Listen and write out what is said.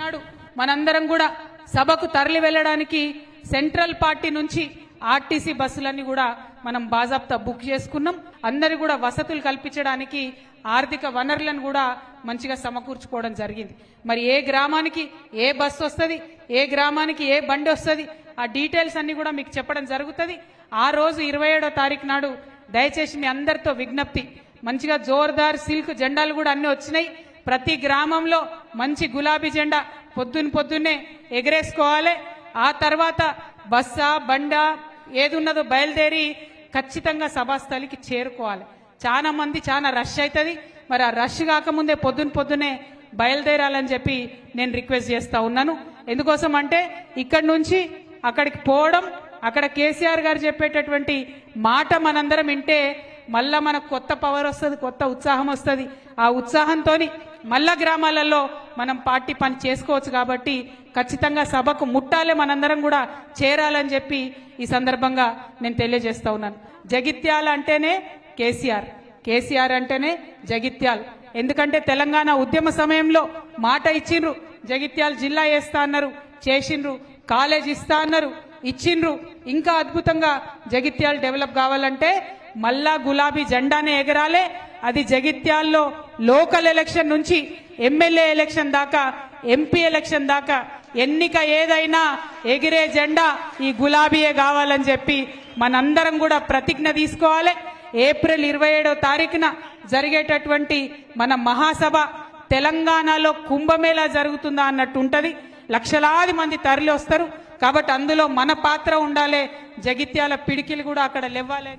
నాడు మనందరం కూడా సభకు తరలి వెళ్ళడానికి సెంట్రల్ పార్టీ నుంచి ఆర్టీసీ బస్సులన్నీ కూడా మనం బాజాబ్తా బుక్ చేసుకున్నాం. అందరు కూడా వసతులు కల్పించడానికి ఆర్థిక వనరులను కూడా మంచిగా సమకూర్చుకోవడం జరిగింది. మరి ఏ గ్రామానికి ఏ బస్సు వస్తుంది ఏ గ్రామానికి ఏ బండి వస్తుంది ఆ డీటెయిల్స్ అన్ని కూడా మీకు చెప్పడం జరుగుతుంది. ఆ రోజు ఇరవై ఏడో తారీఖు నాడు దయచేసి మీ అందరితో విజ్ఞప్తి. మంచిగా జోర్దార్ సిల్క్ జెండాలు కూడా అన్ని వచ్చినాయి. ప్రతి గ్రామంలో మంచి గులాబీ జెండా పొద్దున్న పొద్దున్నే ఎగరేసుకోవాలి. ఆ తర్వాత బస్సా బండా ఏది ఉన్నదో బయలుదేరి ఖచ్చితంగా సభాస్థలికి చేరుకోవాలి. చాలా మంది చాలా రష్ అవుతుంది మరి ఆ రష్ కాకముందే పొద్దున్న పొద్దునే బయలుదేరాలని చెప్పి నేను రిక్వెస్ట్ చేస్తూ ఉన్నాను. ఎందుకోసం అంటే ఇక్కడి నుంచి అక్కడికి పోవడం అక్కడ కేసీఆర్ గారు చెప్పేటటువంటి మాట మనందరం వింటే మళ్ళా మనకు కొత్త పవర్ వస్తుంది కొత్త ఉత్సాహం వస్తుంది. ఆ ఉత్సాహంతో మల్ల గ్రామాలలో మనం పార్టీ పని చేసుకోవచ్చు కాబట్టి ఖచ్చితంగా సభకు ముట్టాలే మనందరం కూడా చేరాలని చెప్పి ఈ సందర్భంగా నేను తెలియజేస్తా ఉన్నాను. జగిత్యాల అంటేనే కేసీఆర్. కేసీఆర్ అంటేనే జగిత్యాల్. ఎందుకంటే తెలంగాణ ఉద్యమ సమయంలో మాట ఇచ్చిండ్రు. జగిత్యాల జిల్లా వేస్తా అన్నారు చేసిండ్రు. కాలేజ్ ఇస్తా అన్నారు ఇచ్చిండ్రు. ఇంకా అద్భుతంగా జగిత్యాలు డెవలప్ కావాలంటే మళ్ళా గులాబీ జెండానే ఎగరాలే. అది జగిత్యాల్లో లోకల్ ఎలక్షన్ నుంచి ఎమ్మెల్యే ఎలక్షన్ దాకా ఎంపీ ఎలక్షన్ దాకా ఎన్నిక ఏదైనా ఎగిరే జెండా ఈ గులాబీయే కావాలని చెప్పి మనందరం కూడా ప్రతిజ్ఞ తీసుకోవాలి. ఏప్రిల్ ఇరవై ఏడో తారీఖున జరిగేటటువంటి మన మహాసభ తెలంగాణలో కుంభమేళా జరుగుతుందా అన్నట్టు ఉంటుంది లక్షలాది మంది తరలి వస్తారు కాబట్టి అందులో మన పాత్ర ఉండాలి. జగిత్యాల పిడికిలు కూడా అక్కడ లేవ్వాలి.